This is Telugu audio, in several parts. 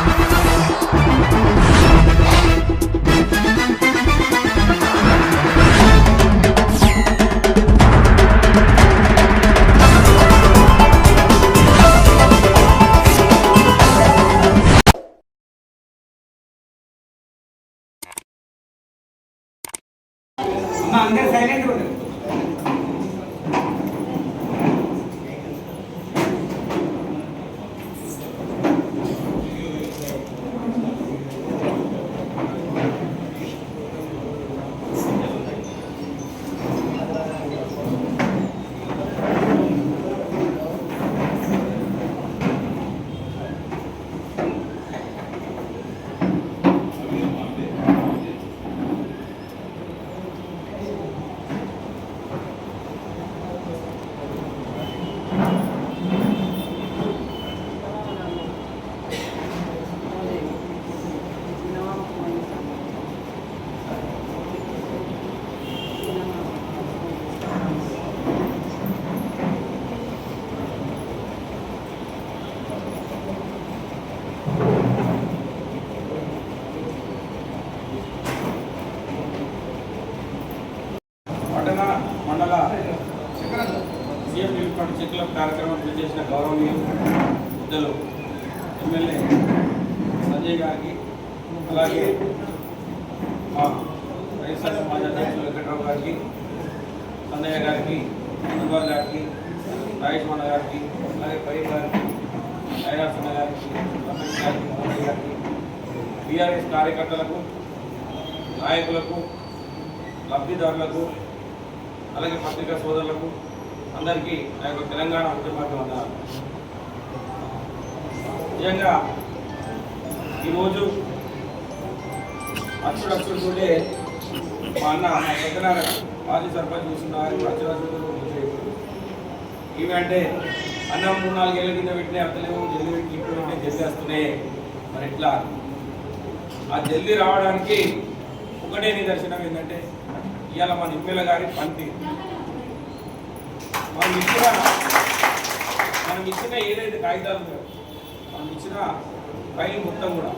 అమ్మ లబ్ధిదారులకు అలాగే పత్రికా సోదరులకు అందరికీ నా యొక్క తెలంగాణ ఉద్యమాన్ని అన్నారు నిజంగా ఈరోజు అచ్చుడు అచ్చుడు చూడే మా అన్న మా సత్యనారాయణ మాజీ సర్పంచ్ చూస్తున్నారు అచ్చుడు అచ్చుడు ఇవి అంటే అన్నం మూడు నాలుగేళ్ళ కింద పెట్టినా అత్తలేవు జల్లి పెట్టి ఇప్పుడు జల్లి వస్తున్నాయి మరి ఎట్లా? ఆ జల్ది రావడానికి ఒకటే నిదర్శనం ఏంటంటే ఇవాళ మన ఇమ్మెల గారి పంటి మనం ఇచ్చిన మనం ఇచ్చిన ఏదైతే కాగితాలు ఉన్నాయో మనం ఇచ్చిన ఫైల్ మొత్తం కూడా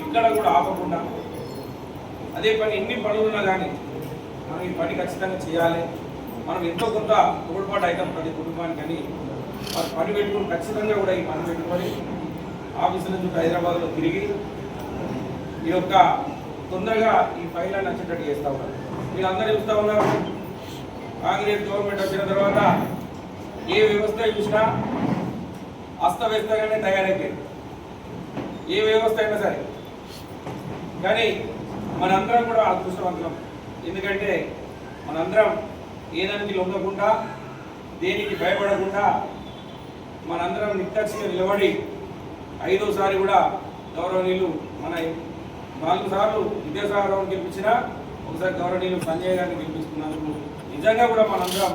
ఇక్కడ కూడా ఆపకుండా అదే పని ఎన్ని పనులు ఉన్నా కానీ మనం ఈ పని ఖచ్చితంగా చేయాలి. మనం ఎంతో కొంత తోడ్పాటు అవుతాం ప్రతి కుటుంబానికి అని. వారు పని పెట్టుకుని ఖచ్చితంగా కూడా ఈ పని పెట్టుకొని ఆఫీసుల నుంచి హైదరాబాద్లో తిరిగి ఈ యొక్క తొందరగా ఈ ఫైల్ అని వచ్చేటట్టు చేస్తూ ఉన్నారు. వీళ్ళందరూ చూస్తూ ఉన్నారు. కాంగ్రెస్ గవర్నమెంట్ వచ్చిన తర్వాత ఏ వ్యవస్థ చూసినా అస్తవ్యస్తంగానే తయారైపోయింది. ఏ వ్యవస్థ అయినా సరే. కానీ మనందరం కూడా అదృష్టవంతులం. ఎందుకంటే మనందరం ఏదానికి లొంగకుండా దేనికి భయపడకుండా మనందరం నిక్కచ్చిగా నిలబడి ఐదోసారి కూడా గౌరవనీయులు మన నాలుగు సార్లు విద్యాసాగరం గెలిపించినా ఒకసారి గౌరవనీయులు సంజయ్ గారిని గెలిపిస్తున్నందుకు నిజంగా కూడా మనందరం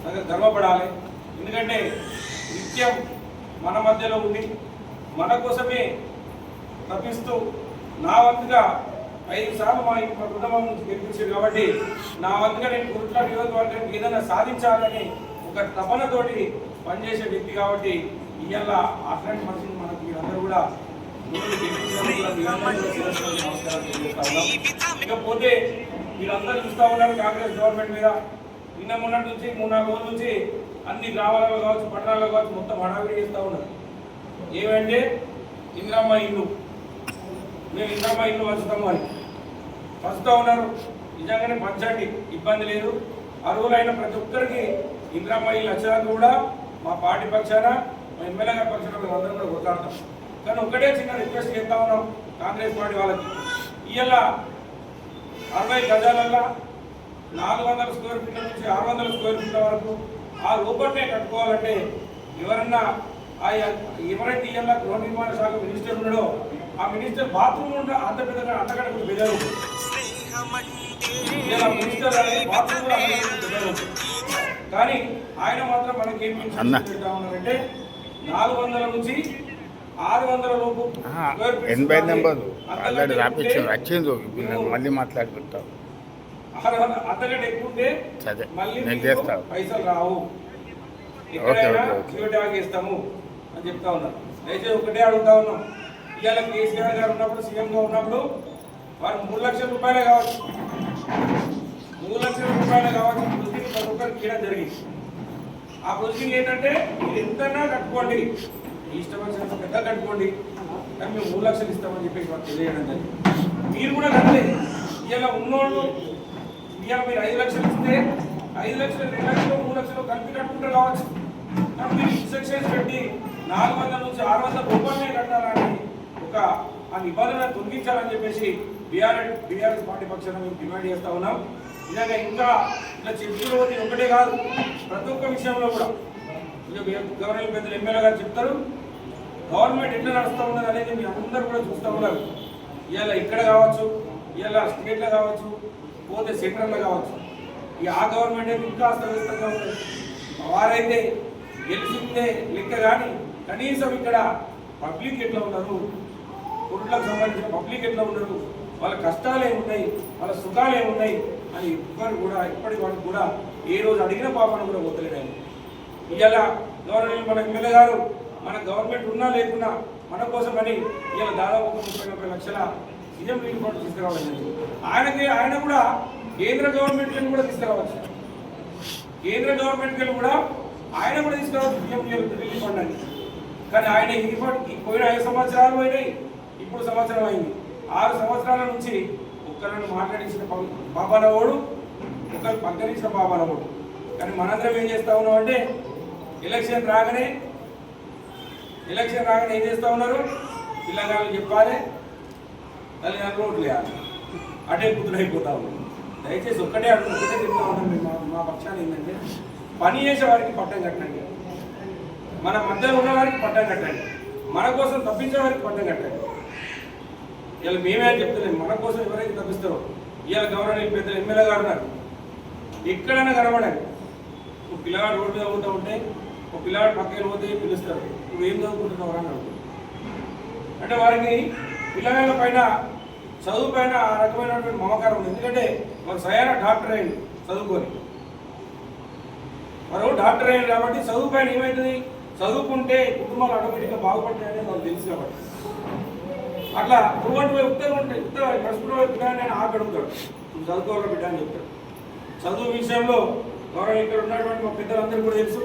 చాలా గర్వపడాలి. ఎందుకంటే నిత్యం మన మధ్యలో ఉండి మన కోసమే తప్పిస్తూ నా వంతుగా ఐదు సార్లు మా ఇంటి మా కుటుంబం నుంచి గెలిపించారు కాబట్టి నా వంతుగా నేను కుట్ల నియోజకవర్గానికి ఏదైనా సాధించాలని ఒక తపనతోటి పనిచేసే వ్యక్తి కాబట్టి ఇవాళ అట్లాంటి మనిషిని మనకు మీరందరూ కూడా ఇకపోతే వీళ్ళందరూ చూస్తా ఉన్నారు కాంగ్రెస్ గవర్నమెంట్ మీద. నిన్న మొన్నటి నుంచి మూడు నాలుగు రోజుల నుంచి అన్ని గ్రామాలలో కావచ్చు పట్టణాల్లో కావచ్చు మొత్తం హడావిడి చేస్తూ ఉన్నారు. ఏమంటే ఇంద్రమ్మ ఇల్లు. మేము ఇంద్రమ్మ ఇల్లు వస్తాము అని. వస్తూ ఉన్నారు. నిజంగానే పంచండి. ఇబ్బంది లేదు. అర్హులైన ప్రతి ఒక్కరికి ఇంద్రమ్మ ఇల్లు వచ్చినా కూడా మా పార్టీ పక్షాన మా ఎమ్మెల్యే గారి పక్షాన మేము అందరం కూడా కొట్లాడతాం. కానీ ఒకటే చిన్న రిక్వెస్ట్ చేస్తా ఉన్నాం కాంగ్రెస్ పార్టీ వాళ్ళకి. ఇవాళ అరవై గజాలల్లో నాలుగు వందల స్క్వేర్ ఫీట్ల నుంచి ఆరు వందల స్క్వేర్ ఫీట్ల వరకు ఆ రూపట్నే కట్టుకోవాలంటే ఎవరన్నా ఆ ఎవరైతే ఇవాళ గృహ నిర్మాణ శాఖ మినిస్టర్ ఉన్నాడో ఆ మినిస్టర్ బాత్రూమ్ ఉండ అంత పెద్దగా అంతకంటే బెదరు మినిస్టర్ బాత్రూమ్ కూడా కానీ ఆయన మాత్రం మనకి ఏం ఉన్నారంటే నాలుగు వందల నుంచి ఎనభై. నెంబర్ ఆల్రెడీ రాపించారు వచ్చింది ఇప్పుడు మేము మళ్ళీ ఉంటే సరే, నేను మీకు చేస్తా. పైసలు రావు. ఎక్కడైనా ఓకే, ఓకే. ఇస్తాము అని చెప్తా ఒకటే అడుగుతా ఉన్నాం. ఇవాళ కేసీఆర్ గారు ఉన్నప్పుడు సీఎంగా ఉన్నప్పుడు వారు మూడు లక్షల రూపాయలే కావచ్చు. మూడు లక్షల రూపాయలు కావచ్చు. ప్రొసీడింగ్ ప్రతి ఒక్కరికి ఇవ్వడం జరిగింది. ఆ ఏంటంటే మీరు ఎంతైనా కట్టుకోండి. మీ ఇష్టం వచ్చినంత పెద్ద కట్టుకోండి. కానీ మేము మూడు లక్షలు ఇస్తామని చెప్పేసి మాకు తెలియడం జరిగింది. మీరు కూడా కట్టలేదు ఇవాళ ఉన్నోళ్ళు ఇవాళ మీరు ఐదు లక్షలు ఇస్తే ఐదు లక్షలు రెండు లక్షలు మూడు లక్షలు కలిపి కట్టుకుంటారు కావచ్చు. కానీ మీరు ఇన్స్ట్రక్షన్స్ పెట్టి నాలుగు వందల నుంచి ఆరు వందల రూపాయలే కట్టాలని ఒక ఆ నిబంధన తొలగించాలని చెప్పేసి బీఆర్ఎస్ బీఆర్ఎస్ పార్టీ పక్షాన మేము డిమాండ్ చేస్తా ఉన్నాం. నిజంగా ఇంకా ఇలా చెప్తున్న ఒకటే కాదు ప్రతి ఒక్క విషయంలో కూడా. గవర్నమెంట్ పెద్దలు ఎమ్మెల్యే గారు చెప్తారు. గవర్నమెంట్ ఎట్లా నడుస్తూ ఉన్నది అనేది మీ అందరూ కూడా చూస్తూ ఉన్నారు. ఇవాళ ఇక్కడ కావచ్చు ఇవాళ స్టేట్లో కావచ్చు పోతే సెంట్రల్లో కావచ్చు. ఈ ఆ గవర్నమెంట్ అయితే ఇంకా అస్తవ్యస్తంగా ఉంది వారైతే గెలిచిందే లెక్క కానీ కనీసం ఇక్కడ పబ్లిక్ ఎట్లా ఉన్నారు కుటుంబాలకు సంబంధించిన పబ్లిక్ ఎట్లా ఉన్నారు వాళ్ళ కష్టాలు ఏమున్నాయి వాళ్ళ సుఖాలు ఏమున్నాయి అని ఎవ్వరు కూడా ఇప్పటి వరకు కూడా ఏ రోజు అడిగిన పాపను కూడా పోతలేడు ఆయన. ఇవాళ గవర్నమెంట్ మన ఎమ్మెల్యే గారు మన గవర్నమెంట్ ఉన్నా లేకున్నా మన కోసం అని ఇవాళ దాదాపు ఒక ముప్పై ముప్పై లక్షల సీఎం రిలీఫ్ ఫండ్ తీసుకురావడం ఆయనకి ఆయన కూడా కేంద్ర గవర్నమెంట్ కూడా తీసుకురావచ్చు. కేంద్ర గవర్నమెంట్ కూడా ఆయన కూడా తీసుకురావచ్చు సీఎం రిలీఫ్ ఫండ్ అని కానీ ఆయన ఇది పోయిన ఐదు సంవత్సరాలు పోయినాయి ఇప్పుడు సంవత్సరం అయింది. ఆరు సంవత్సరాల నుంచి ఒక్కరిని మాట్లాడించిన బాబానవుడు ఒకరు పక్కనించిన బాబానవుడు. కానీ మనందరం ఏం చేస్తా ఉన్నాం అంటే ఎలక్షన్ రాగానే ఎలక్షన్ రాగానే ఏం చేస్తా ఉన్నారు? పిల్లగాళ్ళు చెప్పాలి. తల్లిదండ్రులు ఓట్లు వేయాలి. అటే కుదురైపోతా ఉన్నారు. దయచేసి ఒక్కటే అడుగు ఒకటే చెప్తా ఉన్నాం మా- మా పక్షాన్ని ఏంటంటే పని చేసే వారికి పట్టం కట్టండి. మన మధ్యలో ఉన్న వారికి పట్టం కట్టండి. మన కోసం తప్పించే వారికి పట్టం కట్టండి. ఇలా మేమే అని మన కోసం ఎవరైతే తప్పిస్తారో ఇవాళ గవర్నర్ పెద్దలు ఎమ్మెల్యే గారు ఉన్నారు. ఎక్కడైనా కనబడండి. పిల్లగాడు రోడ్డు తగ్గుతూ ఉంటే ఒక పిల్లగాడు పక్కకి పోతే పిలుస్తారు. నువ్వు ఏం చదువుకుంటున్నావు అని అంటే వారికి పిల్లగాళ్ళ పైన చదువు పైన ఆ రకమైనటువంటి మమకారం ఉంది. ఎందుకంటే వారు సరైన డాక్టర్ అయ్యింది చదువుకొని. వారు డాక్టర్ అయ్యారు కాబట్టి చదువు పైన ఏమవుతుంది చదువుకుంటే కుటుంబాలు ఆటోమేటిక్గా బాగుపడతాయని వాళ్ళు తెలుసు కాబట్టి. అట్లా నువ్వంటి ఉత్తరం ఉంటే ఉత్తరం నడుచుకుంటూ బిడ్డ నేను ఆగడుగుతాడు నువ్వు చదువుకోవాలి బిడ్డ? అని చెప్తాడు. చదువు విషయంలో గౌరవ ఇక్కడ ఉన్నటువంటి మా పెద్దలందరూ కూడా తెలుసు.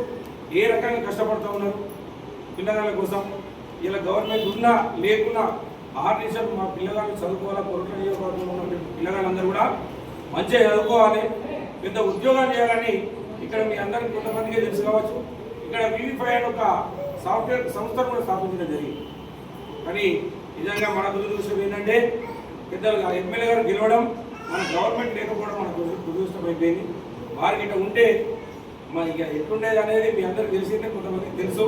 ఏ రకంగా కష్టపడుతూ ఉన్నారు? పిల్లగాళ్ళ కోసం ఇలా గవర్నమెంట్ ఉన్నా లేకున్నా ఆర్నేషన్ మా పిల్లగాళ్ళు చదువుకోవాలా కొరట నియోజకవర్గంలో ఉన్న పిల్లగాళ్ళందరూ కూడా మంచిగా చదువుకోవాలి పెద్ద ఉద్యోగాలు చేయాలని ఇక్కడ మీ అందరికీ కొంతమందికే తెలుసు కావచ్చు. ఇక్కడ వివిఫై అని ఒక సాఫ్ట్వేర్ సంస్థను కూడా స్థాపించడం జరిగింది. కానీ నిజంగా మన దురదృష్టం ఏంటంటే పెద్దలు ఎమ్మెల్యే గారు గెలవడం మన గవర్నమెంట్ లేకపోవడం మన దురదృష్టం అయిపోయింది. వారికి ఇట్లా ఉంటే మన ఇక ఎట్లుండేది అనేది మీ అందరికి తెలిసిందే కొంతమందికి తెలుసు.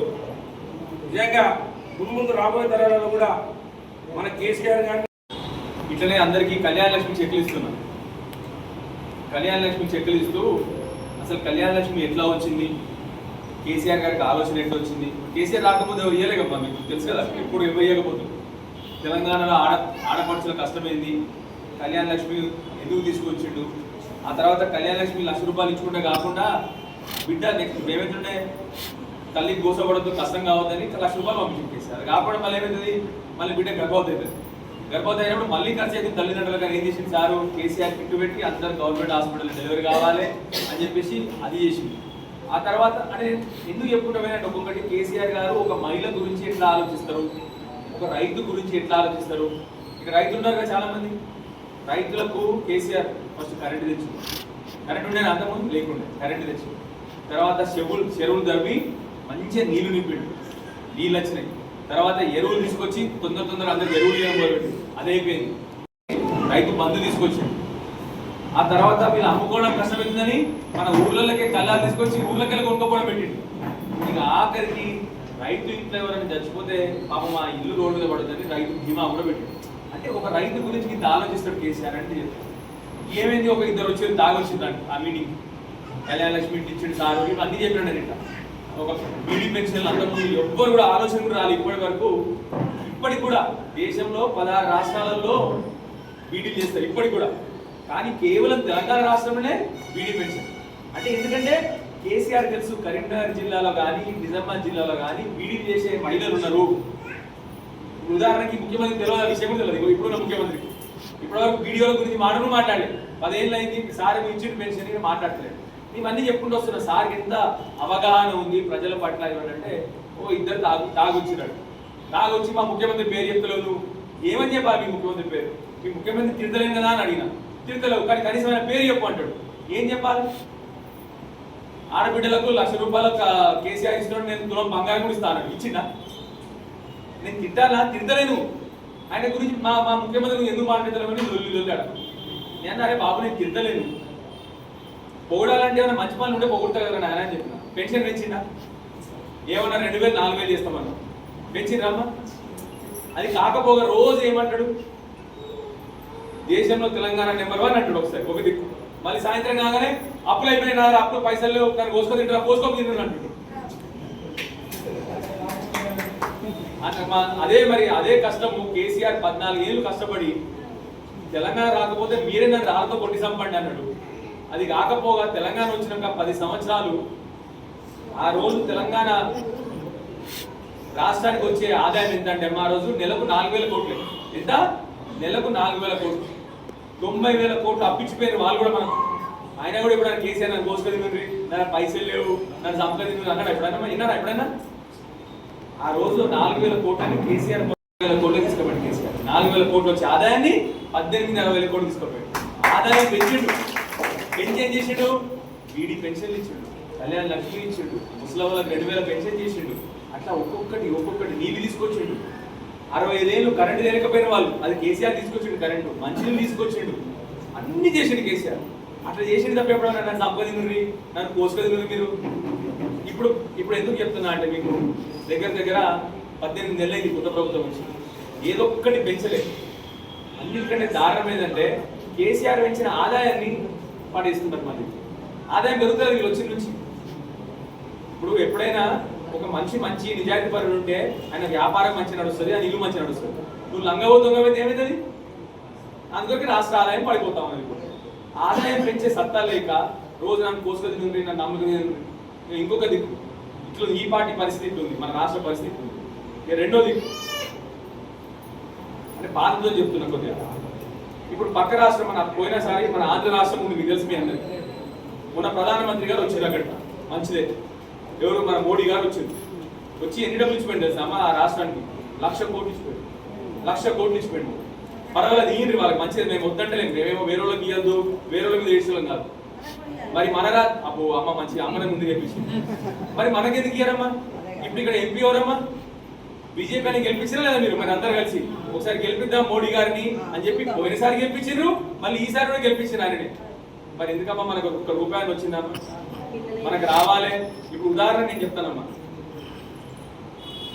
నిజంగా ముందు ముందు రాబోయే తరాలలో కూడా మన కేసీఆర్ గారు ఇట్లనే అందరికీ కళ్యాణ లక్ష్మి చెక్లు ఇస్తున్నాం. కళ్యాణ లక్ష్మి చెక్లు ఇస్తూ అసలు కళ్యాణ లక్ష్మి ఎట్లా వచ్చింది? కేసీఆర్ గారికి ఆలోచన ఎట్లా వచ్చింది? కేసీఆర్ రాకపోతే ఎవరు ఇవ్వలేకమ్మా మీకు? తెలుసు కదా ఎప్పుడు ఎవరు ఇవ్వకపోతుంది తెలంగాణలో ఆడ ఆడపడుచుల కష్టమైంది? కళ్యాణ లక్ష్మి ఎందుకు తీసుకొచ్చిండు? ఆ తర్వాత కళ్యాణ లక్ష్మి లక్ష రూపాయలు ఇచ్చుకుంటే కాకుండా బిడ్డ నెక్స్ట్ ఏమైతుండే తల్లి గోసపడద్దు కష్టం కావద్దని లక్ష రూపాయలు పంపించేసి అది కాకపోవడం మళ్ళీ ఏమవుతుంది మళ్ళీ బిడ్డ గర్భవతి అవుతుంది గర్భవతి అయినప్పుడు మళ్ళీ ఖర్చు అయితే తల్లిదండ్రులుగా ఏం చేసింది సారు? కేసీఆర్ కిట్టు పెట్టి అందరు గవర్నమెంట్ హాస్పిటల్ డెలివరీ కావాలి అని చెప్పేసి అది చేసింది. ఆ తర్వాత అంటే ఎందుకు చెప్పుకుంటామేనంటే ఒక్కొక్కటి కేసీఆర్ గారు ఒక మహిళ గురించి ఎట్లా ఆలోచిస్తారు? ఒక రైతు గురించి ఎట్లా ఆలోచిస్తారు? ఇక రైతులు ఉన్నారు కదా చాలా మంది రైతులకు కేసీఆర్ ఫస్ట్ కరెంటు తెచ్చు కరెంటు ఉండేది అంతకుముందు లేకుండా. కరెంట్ తెచ్చు తర్వాత చెవులు చెరువులు తవ్వి మంచిగా నీళ్ళు నింపిండు. నీళ్ళు వచ్చినాయి. తర్వాత ఎరువులు తీసుకొచ్చి తొందర తొందర అందరికి ఎరువులు చేయడం మొదలుపెట్టి అదే అయిపోయింది. రైతు బంధు తీసుకొచ్చింది ఆ తర్వాత వీళ్ళు అమ్ముకోవడం కష్టమైందని మన ఊర్లలోకే కళ్ళాలు తీసుకొచ్చి ఊర్లకెళ్ళి కొనుక్కోవడం పెట్టిండు. ఇక ఆఖరికి రైతు ఇంట్లో ఎవరైనా చచ్చిపోతే పాపం ఆ ఇల్లు రోడ్డు మీద పడుతుంది రైతు బీమా కూడా పెట్టిండు. అంటే ఒక రైతు గురించి ఇంత ఆలోచిస్తాడు కేసీఆర్ అంటే ఏమైంది? ఒక ఇద్దరు వచ్చి తాగొచ్చిందంట ఆ మీటింగ్ కళ్యాణ లక్ష్మి ఇచ్చిండు సార్ ఇవన్నీ చెప్పినాడు ఇట్లా ఒక బీడీ పెన్షన్ అంతకుముందు ఎవ్వరు కూడా ఆలోచన కూడా రాలి ఇప్పటి వరకు. ఇప్పటికి కూడా దేశంలో పదహారు రాష్ట్రాలలో బీడీలు చేస్తారు ఇప్పటికి కూడా. కానీ కేవలం తెలంగాణ రాష్ట్రంలోనే బీడీ పెన్షన్. అంటే ఎందుకంటే కేసీఆర్ తెలుసు కరీంనగర్ జిల్లాలో కానీ నిజామాబాద్ జిల్లాలో కానీ బీడీ చేసే మహిళలు ఉన్నారు. ఉదాహరణకి ముఖ్యమంత్రి తెలియదు విషయం కూడా తెలియదు ఇప్పుడున్న ముఖ్యమంత్రి. ఇప్పటివరకు వీడియోల గురించి మాటలు మాట్లాడలేదు. పదేళ్ళు అయింది సార్ ఇచ్చిన పెన్షన్ మాట్లాడలేదు ఇవన్నీ చెప్పుకుంటూ వస్తున్నా సార్ ఎంత అవగాహన ఉంది ప్రజల పట్ల ఏమంటే ఓ ఇద్దరు తాగు తాగొచ్చినాడు తాగొచ్చి మా ముఖ్యమంత్రి పేరు చెప్తలేదు. ఏమని చెప్పాలి మీ ముఖ్యమంత్రి పేరు? మీ ముఖ్యమంత్రి తిడతలేను కదా అని అడిగిన. తిడతలేవు కానీ కనీసం పేరు చెప్పు అంటాడు. ఏం చెప్పాలి? ఆడబిడ్డలకు లక్ష రూపాయలకు కేసీఆర్ ఇస్తున్నాడు నేను తులం బంగారం కూడా ఇస్తాను ఇచ్చిందా నేను తిట్టాలా? తిడతలేను. ఆయన గురించి మా మా ముఖ్యమంత్రి ఎందుకు మాట్లాడతామని లొల్లి లొల్లాడు నేను అరే బాబు నేను తిడతలేను. పొగడాలంటే ఏమైనా మంచి పనులు ఉంటే పొగుడతా కదా నాయన అని చెప్పిన. పెన్షన్ పెంచిందా ఏమన్నా రెండు వేలు నాలుగు వేలు చేస్తామన్నా పెంచిండ్రమ్మా అది కాకపోగా రోజు ఏమంటాడు? దేశంలో తెలంగాణ నెంబర్ వన్ అంటాడు ఒకసారి ఒక దిక్కు. మళ్ళీ సాయంత్రం కాగానే అప్పులు అయిపోయినా అప్పులు పైసలు లేవు కానీ కోసుకో తింటారు కోసుకో తింటారు అంటాడు. అదే మరి అదే కష్టము. కేసీఆర్ పద్నాలుగు ఏళ్ళు కష్టపడి తెలంగాణ రాకపోతే మీరే నన్ను రాళ్ళతో కొట్టి సంపండి అన్నాడు. అది కాకపోగా తెలంగాణ వచ్చినాక పది సంవత్సరాలు ఆ రోజు తెలంగాణ రాష్ట్రానికి వచ్చే ఆదాయం ఎంతంటే ఆ రోజు నెలకు నాలుగు వేల కోట్లు. ఎంత? నెలకు నాలుగు వేల కోట్లు. తొంభై వేల కోట్లు అప్పించిపోయిన వాళ్ళు కూడా మనం. ఆయన కూడా ఇప్పుడు కేసీఆర్ నన్ను కోసుకొని నా పైసలు లేవు. నన్ను సంపాదించి. అన్నాడు ఎప్పుడైనా విన్నారా ఎప్పుడైనా? ఆ రోజు నాలుగు వేల కోట్లని కేసీఆర్ వేల కోట్లు తీసుకోబడి కేసీఆర్. నాలుగు వేల కోట్లు వచ్చే ఆదాయాన్ని పద్దెనిమిది అరవై వేల కోట్లు తీసుకోబడి ఆదాయం పెంచిండు పెన్షన్ చేసిండు? వీడి పెన్షన్లు ఇచ్చిండు. కళ్యాణ్ లక్ష్మి ఇచ్చిండు. ముసలి వాళ్ళకి రెండు వేల పెన్షన్ చేసిండు. అట్లా ఒక్కొక్కటి ఒక్కొక్కటి నీళ్ళు తీసుకొచ్చిండు. అరవై ఐదేళ్ళు కరెంటు లేకపోయిన వాళ్ళు అది కేసీఆర్ తీసుకొచ్చిండు కరెంటు మంచినీళ్ళు తీసుకొచ్చిండు. అన్ని చేసిండు కేసీఆర్. అట్లా చేసిండు తప్ప ఎప్పుడన్నా నన్ను సంపాదించి నన్ను కోసుకొని మీరు? ఇప్పుడు ఇప్పుడు ఎందుకు చెప్తున్నా అంటే మీకు? దగ్గర దగ్గర పద్దెనిమిది నెలలు ఇది కొత్త ప్రభుత్వం వచ్చి. ఏదో ఒక్కటి పెంచలేదు. అన్నిటికంటే దారుణం ఏంటంటే కేసీఆర్ పెంచిన ఆదాయాన్ని పడేస్తున్నారు మళ్ళీ ఆదాయం పెరుగుతుంది వీళ్ళు వచ్చిన నుంచి. ఇప్పుడు ఎప్పుడైనా ఒక మనిషి మంచి నిజాయితీ పరుడు ఉంటే ఆయన వ్యాపారం మంచి నడుస్తుంది ఆయన ఇల్లు మంచి నడుస్తుంది. నువ్వు లంగవో దొంగవైతే ఏమవుతుంది అందుకే రాష్ట్ర ఆదాయం పడిపోతాం అని ఆదాయం పెంచే సత్తా లేక రోజు నన్ను కోసుకొని తింటుంది నన్ను నమ్ముకుని ఇంకొక దిక్కు. ఇట్లా ఈ పార్టీ పరిస్థితి ఉంది మన రాష్ట్ర పరిస్థితి ఉంది. ఇక రెండో దిక్కు. అంటే బాధతో చెప్తున్నా కొద్దిగా. ఇప్పుడు పక్క రాష్ట్రం మన పోయినసారి మన ఆంధ్ర రాష్ట్రం ఉంది మీకు తెలుసు మీ అందరికి. మొన్న ప్రధానమంత్రి గారు వచ్చారు అక్కడ. మంచిదే. ఎవరు మన మోడీ గారు వచ్చింది వచ్చి ఎన్ని డబ్బులు ఇచ్చిపోయింది తెలుసా ఆ రాష్ట్రానికి లక్ష కోట్లు ఇచ్చిపోయింది లక్ష కోట్లు ఇచ్చిపోయింది పర్వాలేదు ఇయ్యండి వాళ్ళకి. మంచిది మేము వద్దంటలేము మేమేమో వేరే వాళ్ళకి ఇవ్వద్దు వేరే వాళ్ళకి తీసుకోలేం కాదు. మరి మన రా అబ్బో అమ్మ మంచి అమ్మనే ముందు గెలిపించింది మరి మనకెందుకు ఇయ్యారమ్మా? ఇప్పుడు ఇక్కడ ఎంపీ ఎవరమ్మా? బీజేపీ అని గెలిపించారా లేదా మీరు? మరి అందరు కలిసి? ఒకసారి గెలిపిద్దాం మోడీ గారిని అని చెప్పి పోయినసారి గెలిపించారు మళ్ళీ ఈసారి కూడా గెలిపించారు ఆయనని. మరి ఎందుకమ్మా మనకు ఒక్క రూపాయలు వచ్చిందమ్మా? మనకు రావాలి. ఇప్పుడు ఉదాహరణ నేను చెప్తానమ్మా.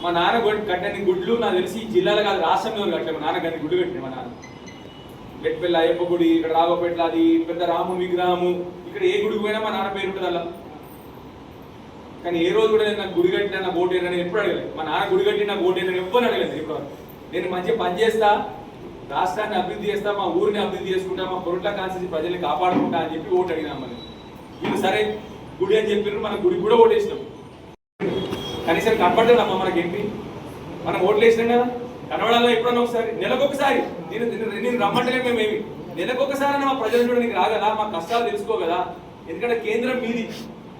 మా నాన్న గొడ్డు కట్టని గుడ్లు నాకు తెలిసి జిల్లాలో కాదు రాష్ట్రంలో కట్టలేదు. మా నాన్న గారిని గుడి కట్టిన మా నాన్న. గట్టిపల్లి అయ్యప్ప గుడి ఇక్కడ రాగోపేట్ల అది పెద్ద రాము విగ్రహము ఇక్కడ ఏ గుడికి పోయినా మా నాన్న పేరు ఉంటుంది అలా కానీ ఏ రోజు కూడా నేను నాకు గుడి కట్టిన నా ఓటు ఎప్పుడు అడగలేదు. మా నాన్న గుడి కట్టిన నా ఓటు నేను ఎప్పుడు అడగలేదు ఇప్పుడు నేను మంచిగా పని చేస్తా రాష్ట్రాన్ని అభివృద్ధి చేస్తా మా ఊరిని అభివృద్ధి చేసుకుంటా మా పొరుట్ల కాన్స్టిట్యూన్సీ ప్రజల్ని కాపాడుకుంటా అని చెప్పి ఓటు అడిగినా మరి. వీళ్ళు సరే గుడి అని చెప్పినారు మన గుడి కూడా ఓటేసినాం. కనీసం కనపడలేదమ్మా మనకి ఏంటి మనం ఓట్లేసినాం కదా. కనబడాలో ఎప్పుడన్నా ఒకసారి? నెలకొకసారి నేను నేను- రమ్మంటలే మేమేమి నెలకొకసారి మా ప్రజలు నీకు రాగదా మా కష్టాలు తెలుసుకోగదా ఎందుకంటే కేంద్రం మీది.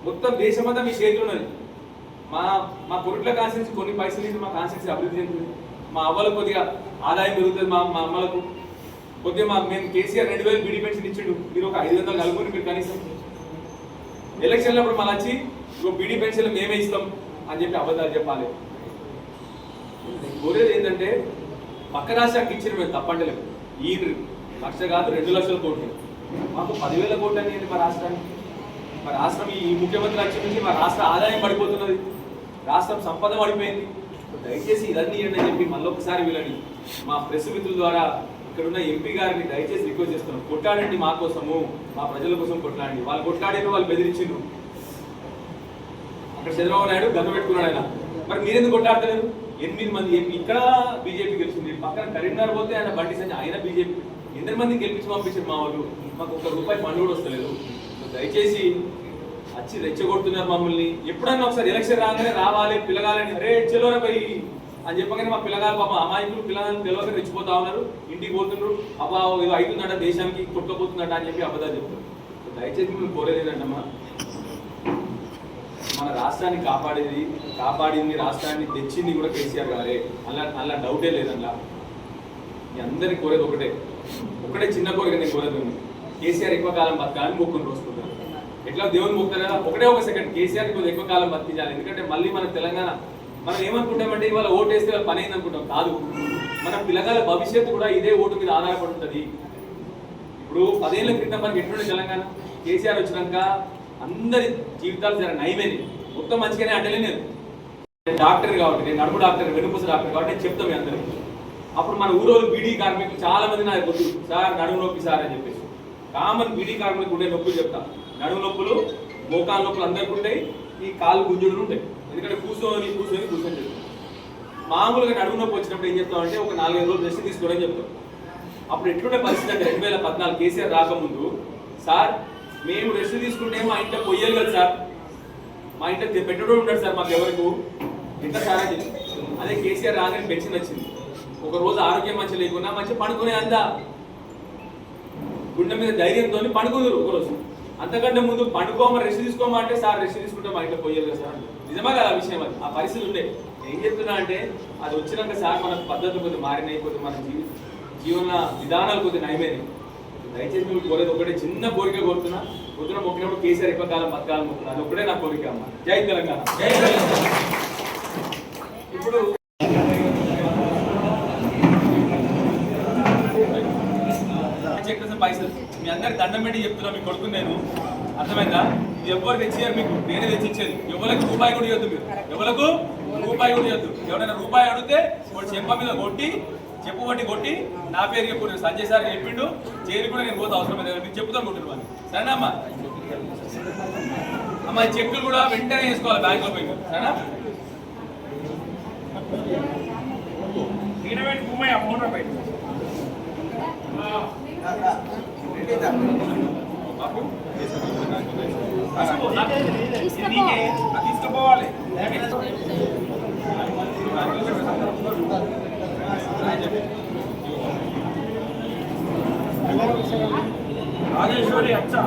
మొత్తం దేశమంతా మీ చేతిలో ఉన్నది. మా మా కొరుట్ల కాన్స్టిట్యూన్సీ కొన్ని పైసలు మా కాన్స్టిట్యూన్సీ అభివృద్ధి చెందుతుంది. మా అవ్వలకు కొద్దిగా ఆదాయం పెరుగుతుంది మా మా అమ్మలకు. కొద్దిగా మా మేము కేసీఆర్ రెండు వేలు బీడీ పెన్షన్ ఇచ్చిండు. మీరు ఒక ఐదు వందలు కలుపుకొని మీరు కనీసం ఎలక్షన్లో అప్పుడు మళ్ళీ వచ్చి ఇంకో బీడీ పెన్షన్లు మేమే ఇస్తాం అని చెప్పి అబద్ధాలు చెప్పాలి. కోరేది ఏంటంటే పక్క రాష్ట్రానికి ఇచ్చిన మేము తప్పంటలేము ఈ లక్ష కాదు రెండు లక్షల కోట్లు. మాకు పదివేల కోట్లు అనేది మా రాష్ట్రానికి? మా రాష్ట్రం ఈ ముఖ్యమంత్రి వచ్చి నుంచి మా రాష్ట్ర ఆదాయం పడిపోతున్నది. రాష్ట్రం సంపద పడిపోయింది. దయచేసి ఇదన్నీ ఇవ్వండి అని చెప్పి మళ్ళీ ఒకసారి వీళ్ళని మా ప్రెస్ మిత్రుల ద్వారా ఇక్కడ ఉన్న ఎంపీ గారిని దయచేసి రిక్వెస్ట్ చేస్తున్నాం. కొట్లాడండి మా కోసము మా ప్రజల కోసం కొట్లాడండి. వాళ్ళు కొట్లాడిన వాళ్ళు బెదిరించిండ్రు. అక్కడ చంద్రబాబు నాయుడు గన్ను పెట్టుకున్నాడు ఆయన. మరి మీరెందుకు కొట్లాడతలేదు ఎనిమిది మంది ఎంపీ. ఇక్కడ బీజేపీ గెలిచింది పక్కన కరీంనగర్ పోతే ఆయన బండి సంజయ్ ఆయన బీజేపీ. ఎందరి మంది గెలిపించి పంపించారు మా వాళ్ళు? మాకు ఒక్క రూపాయి ఫండ్ కూడా వస్తలేదు. సో దయచేసి వచ్చి రెచ్చగొడుతున్నారు మమ్మల్ని. ఎప్పుడన్నా ఒకసారి ఎలక్షన్ రాగానే రావాలి పిలగాలని అరే చెలోరా పోయి. అని చెప్పగానే మా పిల్లగాలు పాప అమాయకులు పిల్లగాలు తెలియక రెచ్చిపోతా ఉన్నారు. ఇంటికి పోతున్నారు. అబ్బా ఇది అవుతుందట దేశానికి కొట్టుకుపోతుందట అని చెప్పి అబద్ధాలు చెప్తారు. దయచేసి మేము కోరేది మన రాష్ట్రాన్ని కాపాడేది కాపాడింది రాష్ట్రాన్ని తెచ్చింది కూడా కేసీఆర్ గారే. అలా అలా డౌటే లేదల్లా మీ అందరినీ కోరేది ఒకటే. ఒకటే చిన్న కోరిక నేను కోరేది కేసీఆర్ ఎక్కువ కాలం బతకాలని మొక్కుని రోజుకుంటాను ఎట్లా దేవుని మొక్కుతారు కదా ఒకటే ఒక సెకండ్ కేసీఆర్ కొద్దిగా ఎక్కువ కాలం బతికించాలి. ఎందుకంటే మళ్ళీ మన తెలంగాణ మనం ఏమనుకుంటామంటే ఇవాళ ఓటు వేస్తే వాళ్ళ పని అయింది అనుకుంటాం కాదు. మన పిల్లగాల భవిష్యత్తు కూడా ఇదే ఓటు మీద ఆధారపడి ఉంటుంది. ఇప్పుడు పదేళ్ళ క్రితం మనకి ఎటువంటి తెలంగాణ? కేసీఆర్ వచ్చినాక అందరి జీవితాలు జర నయమేది మొత్తం మంచిగానే అంటలే నేను డాక్టర్ కాబట్టి నేను నడుము డాక్టర్ వెనుపూస డాక్టర్ కాబట్టి నేను చెప్తాం మీ అందరికి. అప్పుడు మన ఊరోళ్ళు బీడీ కార్మికులు చాలా మంది నాకు వద్దు సార్ నడుము నొప్పి సార్ అని చెప్పేసి. కామన్ బీడీ కార్మికులకు ఉండే నొప్పులు చెప్తాను నడుము నొప్పులు మోకాలు నొప్పులు అందరికి ఉంటాయి ఈ కాలు గుంజుడులు ఉంటాయి. ఎందుకంటే కూర్చొని కూర్చొని కూర్చొని చెప్తాం. మామూలుగా నడుము నొప్పి వచ్చినప్పుడు ఏం చెప్తామంటే ఒక నాలుగైదు రోజులు రెస్ట్ తీసుకోవడం చెప్తాం. అప్పుడు ఎట్లుండే పరిస్థితి అంటే రెండు వేల పద్నాలుగు కేసీఆర్ రాకముందు సార్ మేము రెస్ట్ తీసుకుంటే మా ఇంట్లో పొయ్యాలి కదా సార్. మా ఇంట్లో పెట్టడం ఉంటాడు సార్ మాకు ఎవరికి? ఎంత సార్ అని చెప్పి. అదే కేసీఆర్ రాగానే పెన్షన్ వచ్చింది. ఒక రోజు ఆరోగ్యం మంచి లేకున్నా మంచి పడుకునే అందా గుండె మీద ధైర్యంతో పడుకుందరు ఒక రోజు అంతకంటే ముందు పండుకోమని రెస్ట్ తీసుకోమా అంటే సార్ రెస్ట్ తీసుకుంటే మా ఇంట్లో పోయాలి కదా సార్. నిజమా కదా ఆ విషయం అది. ఆ పరిస్థితి ఉండే. ఏం చెప్తున్నా అంటే అది వచ్చినాక సార్ మన పద్ధతులు కొద్దిగా మారినాయి కొద్దిగా మన జీవి జీవన విధానాలు కొద్దిగా నయమైనవి. దయచేసి మీకు కోరేది ఒకటే చిన్న కోరిక కోరుతున్నా. పొద్దున మొక్కినప్పుడు కేసీఆర్ ఎక్కువ కాలం బతకాలని మొక్కుతున్నా అది ఒకటే నా కోరిక అమ్మ. జై తెలంగాణ. జై తెలంగాణ. ఇప్పుడు చెక్కేసిన పైసలు. మీ అందరికి దండం పెట్టి చెప్తున్నా మీ కొడుకు నేను. అర్థమైందా? ఇది ఎవరు తెచ్చారు మీకు. నేనే తెచ్చిచ్చేది. ఎవరికి రూపాయి కూడా ఇవ్వద్దు మీరు. ఎవరికి? రూపాయి కూడా ఇవ్వద్దు. ఎవరైనా రూపాయి అడిగితే వాడు చెంప మీద కొట్టి చెప్పు బట్టి కొట్టి నా పేరు చెప్పు. నేను సంజయ్ సార్ చెప్పిండు. చేరి కూడా నేను పోతే అవసరం లేదు. మీరు చెప్తాను కొట్టిన సరేనా అమ్మా? అమ్మా చెక్కులు కూడా వెంటనే వేసుకోవాలి బ్యాంక్లో పోయి. సరేనా? ఈడవేంటి భూమయ్య బయట. తీసుకోవాలి రాజేశ్వరి అచ్చా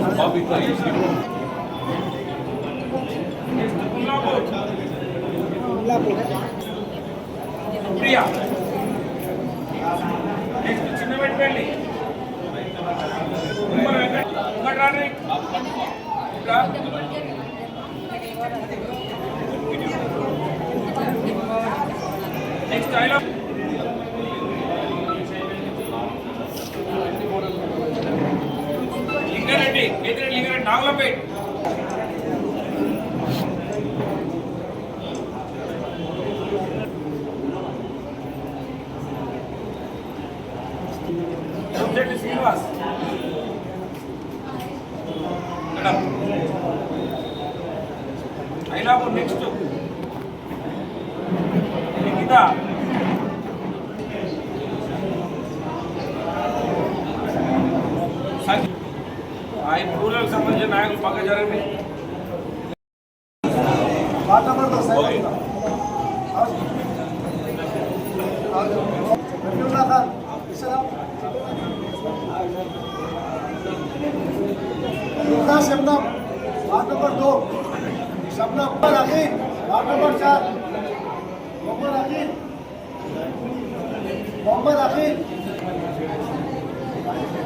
next Shabnam ward number दो शबनम पर अजीत वार्ड नंबर चार मोहम्मद अजीत मोहम्मद अजीत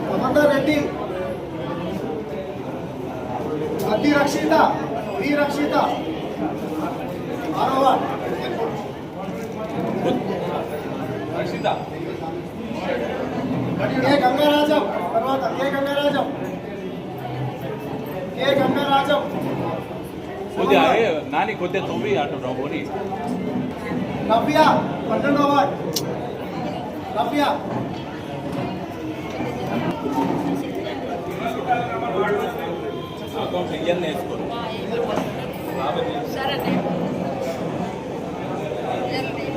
अमरना रेड्डी अति रक्षिता बी रक्षिता आरोहण रक्षिता के गंगाराजम पर्वत के गंगाराजम కొద్దిగా ఏ, నాని కొద్దిగా తొమ్మిది అంటున్నావు పోనీ నవ్య పన్నెండో వార్డ్ నవ్య అకౌంట్ ఇవన్నీ వేసుకోరు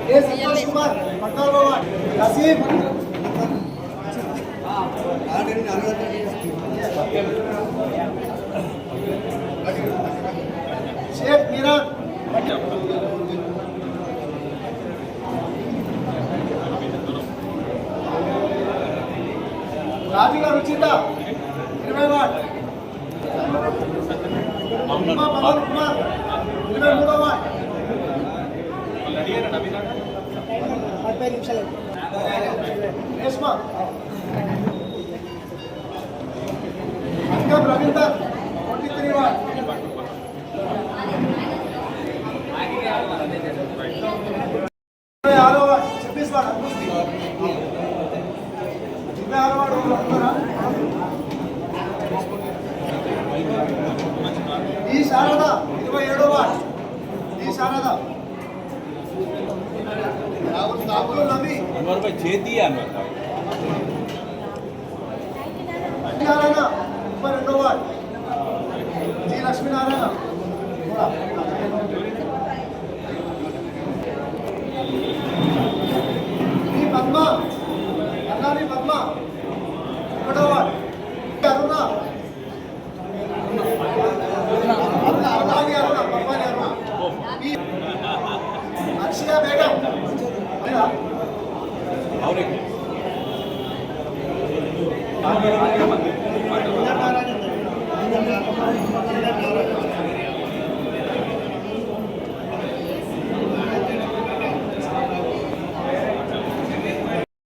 ఏ సంతోష్ కుమార్ పద్నాలుగో వార్డ్ నసీం రేష్మా ముప్పై